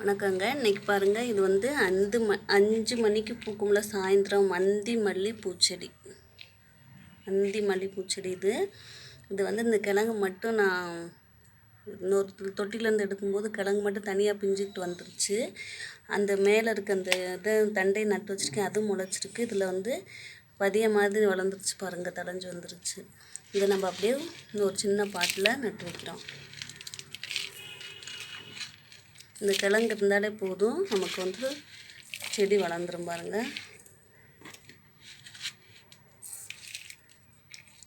வணக்கங்க. இன்னைக்கு பாருங்கள் இது வந்து அந்து ம அஞ்சு மணிக்கு பூக்கும்ல சாயந்தரம் மந்தி மல்லி பூச்செடி. அந்தி மல்லி பூச்செடி இது. இது வந்து இந்த கிழங்கு மட்டும் நான் இன்னொரு தொட்டிலேருந்து எடுக்கும்போது கிழங்கு மட்டும் தனியாக பிஞ்சிட்டு வந்துருச்சு. அந்த மேலே இருக்க அந்த இதை தண்டை நட்டு வச்சுருக்கேன். அதுவும் முளைச்சிருக்கு. இதில் வந்து பதிய மாதிரி வளர்ந்துருச்சு பாருங்கள் தளைஞ்சு வந்துருச்சு. இதை நம்ம அப்படியே இந்த ஒரு சின்ன பாட்டில் நட்டு வைக்கிறோம். இந்த கிழங்கு இருந்தாலே போதும். நமக்கு வந்து செடி வளர்ந்துரும் பாருங்கள்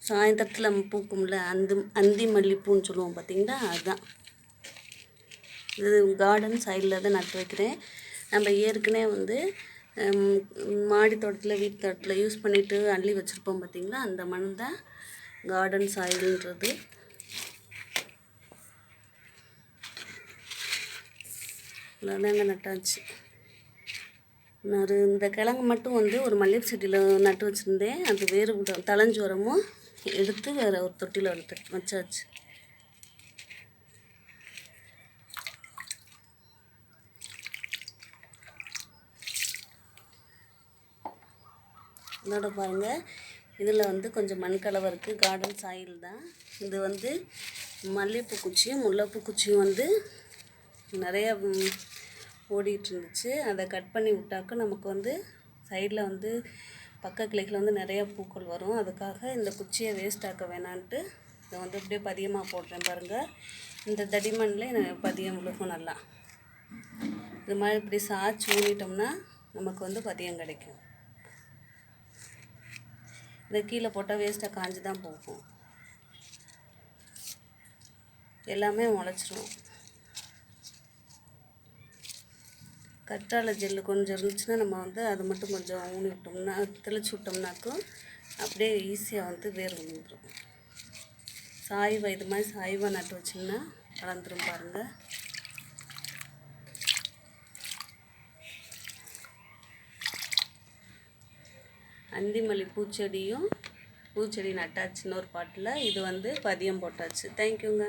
சாயந்தரத்தில் பூக்கும்ல அந்த அந்தி மல்லிப்பூன்னு சொல்லுவோம் பார்த்தீங்களா அதுதான். இது கார்டன் சைடில் தான் நட்டு வைக்கிறேன். நம்ம ஏற்கனவே வந்து மாடி தோட்டத்தில் வீட்டு தோட்டத்தில் யூஸ் பண்ணிவிட்டு அள்ளி வச்சுருப்போம் பார்த்திங்களா அந்த மண் தான் கார்டன் சாயில்ன்றது இவ்வளோதாங்க நட்டாச்சு. நான் இந்த கிழங்கு மட்டும் வந்து ஒரு மல்லிகை செடியில் நட்டு வச்சுருந்தேன். அது வேறு தளைஞ்சு வரமும் எடுத்து வேறு ஒரு தொட்டியில் எடுத்து வச்சாச்சு. இதோட பாருங்கள் இதில் வந்து கொஞ்சம் மண் கலவை இருக்குது கார்டன் சாயில் தான். இது வந்து மல்லிகைப்பூ குச்சியும் முல்லைப்பூ குச்சியும் வந்து நிறையா ஓடிட்டு இருந்துச்சு அதை கட் பண்ணி விட்டாக்க நமக்கு வந்து சைடில் வந்து பக்க கிளைக்கில் வந்து நிறையா பூக்கள் வரும். அதுக்காக இந்த குச்சியை வேஸ்ட் ஆக்க வேணான்ட்டு இதை வந்து அப்படியே பதியமாக போடுறேன் பாருங்கள் இந்த தடிமண்ணில் பதியம் விழுக்கும் நல்லா. இது மாதிரி இப்படி சாய்ச்சி ஊனிட்டோம்னா நமக்கு வந்து பதியம் கிடைக்கும். இதை கீழே போட்டால் வேஸ்ட்டாக காஞ்சி தான் போகும். எல்லாமே முளைச்சிரும். கற்றாழை ஜெல்லு கொஞ்சம் இருந்துச்சுன்னா நம்ம வந்து அதை மட்டும் கொஞ்சம் ஊனி விட்டோம்னா தெளிச்சு விட்டோம்னாக்கும் அப்படியே ஈஸியாக வந்து வேர் வந்துடும் சாய்வை இது மாதிரி சாய்வாக நட்டு வச்சிங்கன்னா வளர்ந்துடும் பாருங்கள் அந்திமல்லி பூச்செடியும் பூச்செடி நட்டாச்சுன்னு ஒரு பாட்டில். இது வந்து பதியம் போட்டாச்சு. தேங்க்யூங்க